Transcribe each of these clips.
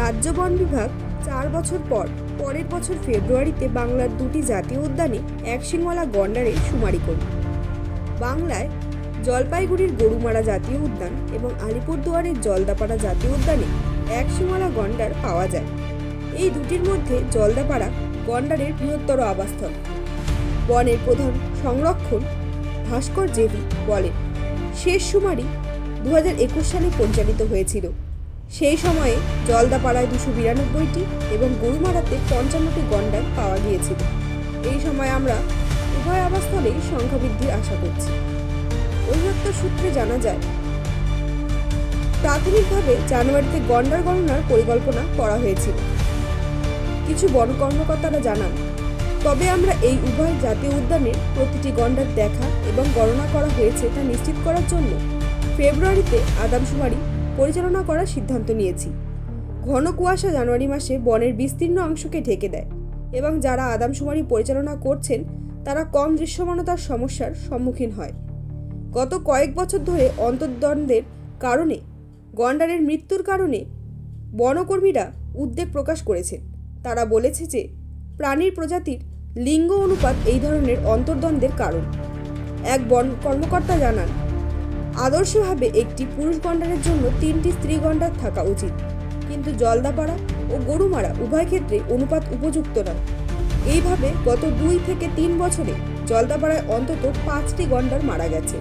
রাজ্য বন বিভাগ চার বছর পর, পরের বছর ফেব্রুয়ারিতে বাংলার দুটি জাতীয় উদ্যানে একশিংওয়ালা গন্ডারের শুমারি করল। বাংলায় জলপাইগুড়ির গরুমারা জাতীয় উদ্যান এবং আলিপুরদুয়ারের জলদাপাড়া জাতীয় উদ্যানে একশিংওয়ালা গন্ডার পাওয়া যায়। এই দুটির মধ্যে জলদাপাড়া গন্ডারের বৃহত্তর আবাসস্থল। বনের প্রধান সংরক্ষণ ভাস্কর জেভি বলেন, শেষ শুমারি দু সালে পরিচালিত হয়েছিল। সেই সময়ে জলদাপাড়ায় দুশো বিরানব্বইটি এবং গরুমারাতে পঞ্চান্নটি গন্ডার পাওয়া গিয়েছিল। এই সময় আমরা উভয় আবাসস্থলেই সংখ্যা বৃদ্ধির আশা করছি। অধিদপ্তর সূত্রে জানা যায়, প্রাথমিকভাবে জানুয়ারিতে গন্ডার গণনার পরিকল্পনা করা হয়েছিল। কিছু বন কর্মকর্তারা জানান, তবে আমরা এই উভয় জাতীয় উদ্যানের প্রতিটি গন্ডার দেখা এবং গণনা করা হয়েছে তা নিশ্চিত করার জন্য ফেব্রুয়ারিতে আদমশুমারি পরিচালনা করার সিদ্ধান্ত নিয়েছি। ঘন কুয়াশা জানুয়ারি মাসে বনের বিস্তীর্ণ অংশকে ঢেকে দেয় এবং যারা আদামশুমারি পরিচালনা করছেন, তারা কম দৃশ্যমানতার সমস্যার সম্মুখীন হয়। গত কয়েক বছর ধরে অন্তর্দ্বন্দ্বের কারণে, গন্ডারের মৃত্যুর কারণে বনকর্মীরা উদ্বেগ প্রকাশ করেছেন। তারা বলেছে যে, প্রাণীর প্রজাতির লিঙ্গ অনুপাত এই ধরনের অন্তর্দ্বন্দ্বের কারণ। এক বন কর্মকর্তা জানান আদর্শভাবে একটি পুরুষ গন্ডারের জন্য তিনটি স্ত্রী গন্ডার থাকা উচিত। কিন্তু জলদাপাড়া ও গরুমারা উভয় ক্ষেত্রে অনুপাত উপযুক্ত নয়। এইভাবে গত দুই থেকে তিন বছরে জলদাপাড়ায় অন্তত পাঁচটি গন্ডার মারা গেছে।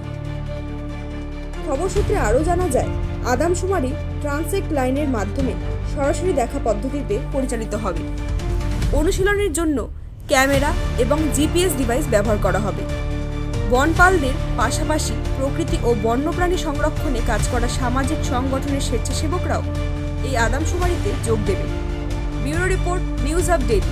খবর সূত্রে আরও জানা যায় আদামশুমারি ট্রান্সেক্ট লাইনের মাধ্যমে সরাসরি দেখা পদ্ধতিতে পরিচালিত হবে। অনুশীলনের জন্য ক্যামেরা এবং জিপিএস ডিভাইস ব্যবহার করা হবে। বনপালদের পাশাপাশি প্রকৃতি ও বন্যপ্রাণী সংরক্ষণে কাজ করা সামাজিক সংগঠনের স্বেচ্ছাসেবকরাও এই আদামশুমারিতে যোগ দেবে ব্যুরো রিপোর্ট, নিউজ আপডেট।